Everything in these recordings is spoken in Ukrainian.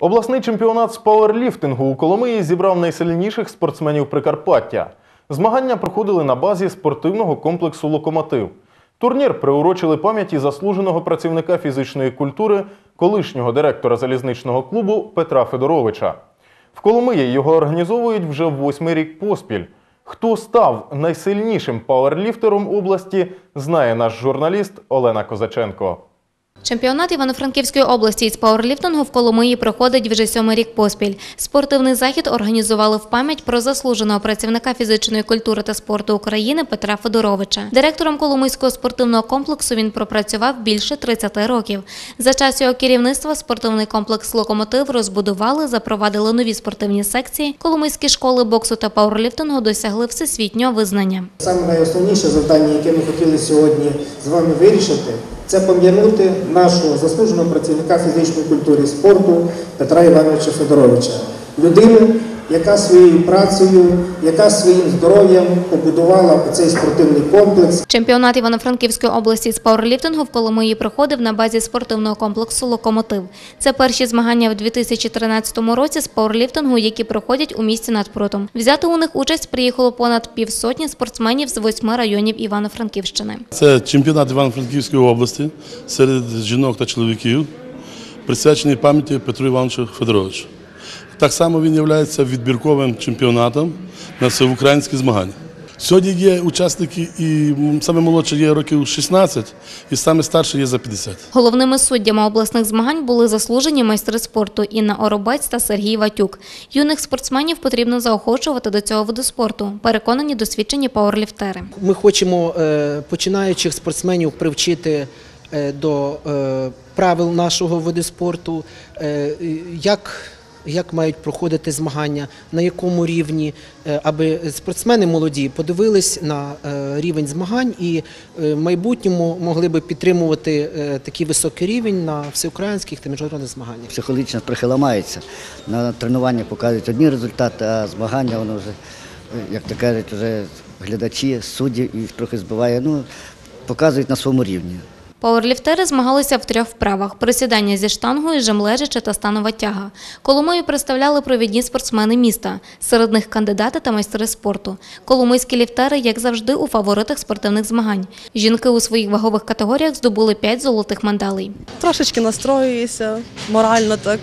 Обласний чемпіонат з пауерліфтингу у Коломиї зібрав найсильніших спортсменів Прикарпаття. Змагання проходили на базі спортивного комплексу Локомотив. Турнір приурочили пам'яті заслуженого працівника фізичної культури, колишнього директора залізничного клубу Петра Федоровича. В Коломиї його організовують вже восьмий рік поспіль. Хто став найсильнішим пауерліфтером області, знає наш журналіст Олена Козаченко. Чемпіонат Івано-Франківської області із пауерліфтингу в Коломиї проходить вже сьомий рік поспіль. Спортивний захід організували в пам'ять про заслуженого працівника фізичної культури та спорту України Петра Федоровича. Директором Коломийського спортивного комплексу він пропрацював більше 30 років. За час його керівництва спортивний комплекс «Локомотив» розбудували, запровадили нові спортивні секції. Коломийські школи боксу та пауерліфтингу досягли всесвітнього визнання. Саме найосновніше завдання, яке ми хотіли сьогодні з вами вирішити, це пом'янути нашого заслуженого працівника фізичної культури і спорту Петра Івановича Федоровича, людину, яка своєю працею, яка своїм здоров'ям побудувала цей спортивний комплекс. Чемпіонат Івано-Франківської області з пауерліфтингу в Коломиї проходив на базі спортивного комплексу «Локомотив». Це перші змагання в 2013 році з пауерліфтингу, які проходять у місті над прутом. Взяти у них участь приїхало понад півсотні спортсменів з восьми районів Івано-Франківщини. Це чемпіонат Івано-Франківської області серед жінок та чоловіків, присвячений пам'яті Петру Івановичу Федоровичу. Так само він є відбірковим чемпіонатом на всеукраїнські змагання. Сьогодні є учасники, і саме молодше є років 16, і саме старше є за 50. Головними суддями обласних змагань були заслужені майстри спорту Інна Оробець та Сергій Ватюк. Юних спортсменів потрібно заохочувати до цього виду спорту, переконані досвідчені пауерліфтери. Ми хочемо е, починаючих спортсменів привчити е, до е, правил нашого виду спорту, як, як мають проходити змагання, на якому рівні, е, аби спортсмени молоді подивились на е, рівень змагань і е, в майбутньому могли би підтримувати такий високий рівень на всеукраїнських та міжнародних змаганнях. психологічно трохи ламається. На тренуваннях показують одні результати, а змагання воно вже, як то кажуть, вже глядачі, судді їх трохи збиває. Ну, показують на своєму рівні. Пауерліфтери змагалися в трьох вправах: присідання зі штангою, жемлежача та станова тяга. Коломию представляли провідні спортсмени міста. Серед них кандидати та майстри спорту. Коломийські ліфтери, як завжди, у фаворитах спортивних змагань. Жінки у своїх вагових категоріях здобули п'ять золотих медалей. Трошечки настроююся, морально так.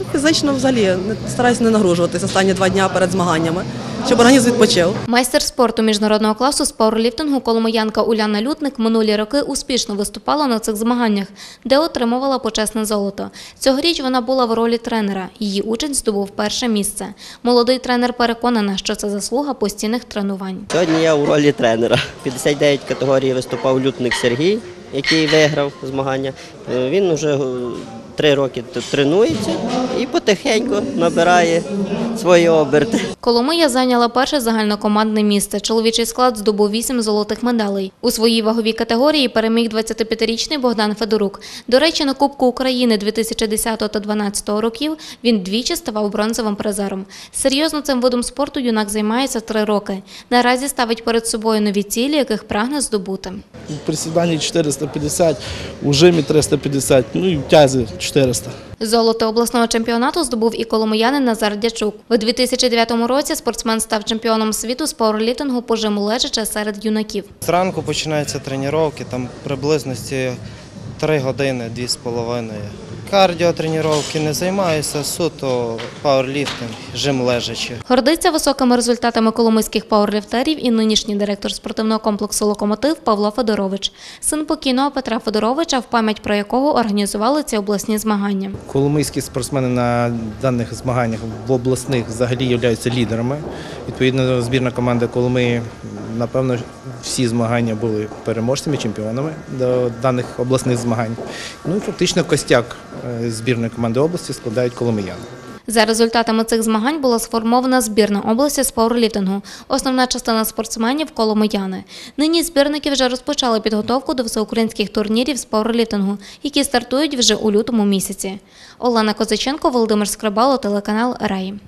Ну, Фізично взагалі стараюся не нагружуватися останні два дні перед змаганнями, щоб організм відпочив. Майстер спорту міжнародного класу з пауерліфтингу коломиянка Уляна Лютник минулі роки успішно виступала на цих змаганнях, де отримувала почесне золото. Цьогоріч вона була в ролі тренера. Її учень здобув перше місце. Молодий тренер переконана, що це заслуга постійних тренувань. Сьогодні я у ролі тренера. 59 категорії виступав лютник Сергій, який виграв змагання. Е, Він вже е, три роки тут тренується і потихеньку набирає свої оберти. Коломия зайняла перше загальнокомандне місце. Чоловічий склад здобув вісім золотих медалей. У своїй ваговій категорії переміг 25-річний Богдан Федорук. До речі, на Кубку України 2010 та 2012 років він двічі ставав бронзовим призером. Серйозно цим видом спорту юнак займається три роки. Наразі ставить перед собою нові цілі, яких прагне здобути. в присіданні 450, у жимі 350, ну і в тязі 400. Золото обласного чемпіонату здобув і коломиянин Назар Дячук. У 2009 році спортсмен став чемпіоном світу з пауерліфтингу по жиму лежача серед юнаків. Зранку починаються тренування, там приблизно 3 години, 2,5. Кардіотренування не займаюся, суто пауерліфтинг, жим лежачи. Гордиться високими результатами коломийських пауерліфтерів і нинішній директор спортивного комплексу «Локомотив» Павло Федорович. Син покійного Петра Федоровича, в пам'ять про якого організували ці обласні змагання. Коломийські спортсмени на даних змаганнях в обласних взагалі являються лідерами. Відповідно, збірна команда Коломиї, напевно, всі змагання були переможцями, чемпіонами до даних обласних змагань. Ну і фактично костяк е, збірної команди області складають коломияни. За результатами цих змагань була сформована збірна області з пауерліфтингу. Основна частина спортсменів – коломияни. Нині збірники вже розпочали підготовку до всеукраїнських турнірів з пауерліфтингу, які стартують вже у лютому місяці. Олена Козаченко, Володимир Скрибало, телеканал «Раї».